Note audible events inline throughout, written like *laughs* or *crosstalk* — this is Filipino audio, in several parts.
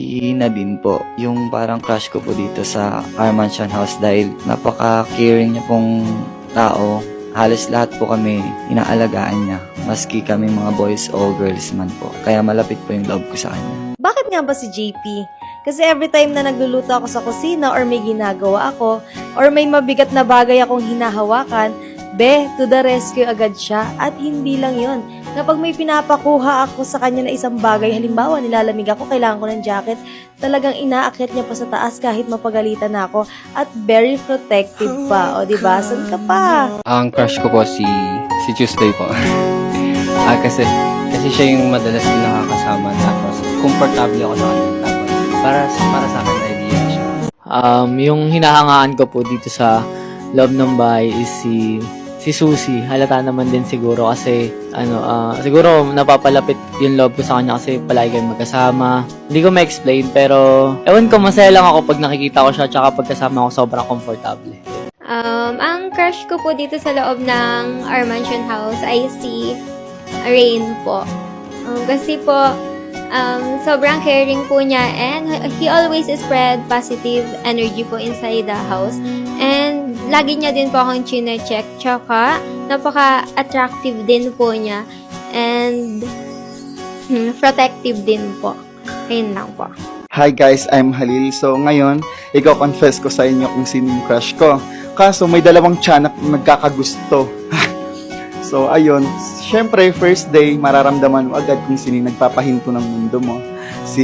Si Nadine po, yung parang crush ko po dito sa Our Mansion House dahil napaka-caring niya pong tao. Halos lahat po kami inaalagaan niya, maski kami mga boys o girls man po. Kaya malapit po yung love ko sa kanya. Bakit nga ba si JP? Kasi every time na nagluluto ako sa kusina or may ginagawa ako or may mabigat na bagay akong hinahawakan, be, to the rescue agad siya. At hindi lang yon. Kapag may pinapakuha ako sa kanya na isang bagay, halimbawa nilalamig ako, kailangan ko ng jacket, talagang inaakyat niya pa sa taas kahit mapagalitan na ako at very protective pa. O, di ba? San ka pa? Ang crush ko po si si Tuesday po. *laughs* ah, kasi kasi siya yung madalas ko nakakasama tapos komportable ako sa kanya tapos para para sa akin idea siya. Um, yung hinahangaan ko po dito sa loob ng bahay is si si Susie. Halata naman din siguro kasi ano, ah, siguro napapalapit yung loob ko sa kanya kasi palagi kami magkasama. Hindi ko ma-explain pero ewan ko masaya lang ako pag nakikita ko siya tsaka pag kasama ko sobrang komportable. Um, ang crush ko po dito sa loob ng our mansion house ay si Rain po. Um, kasi po, um, sobrang caring po niya and he always spread positive energy po inside the house. And lagi niya din po akong chine-check. Tsaka, napaka-attractive din po niya. And hmm, protective din po. Ayun lang po. Hi guys, I'm Halil. So ngayon, ikaw confess ko sa inyo kung sino yung crush ko. Kaso may dalawang tiyanak na nagkakagusto. *laughs* so ayun, syempre first day, mararamdaman mo agad kung sino yung nagpapahinto ng mundo mo. Si,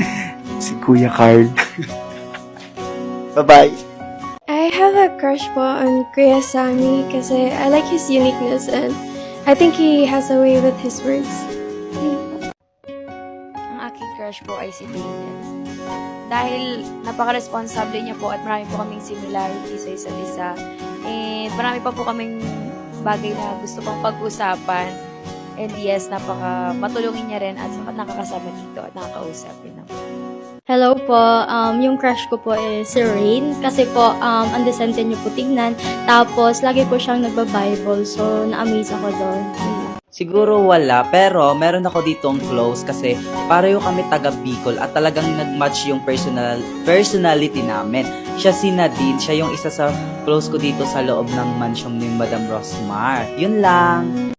*laughs* si Kuya Carl. *laughs* Bye-bye. Crush po on Kuya Sammy kasi I like his uniqueness and I think he has a way with his words. Ang aking crush po ay si Daniel. Dahil napaka-responsable niya po at marami po kaming similarity sa isa't isa. And marami pa po kaming bagay na gusto pang pag-usapan. And yes, napaka matulungin niya rin at nakakasama dito at nakakausap din ako. Hello po, um, yung crush ko po is si Rain kasi po um, ang decente niyo po tignan. Tapos lagi po siyang nagba-Bible so na-amaze ako doon. Siguro wala, pero meron ako ditong close kasi pareho kami taga Bicol at talagang nag-match yung personal personality namin. Siya si Nadine, siya yung isa sa close ko dito sa loob ng mansion ni Madam Rosmar. Yun lang.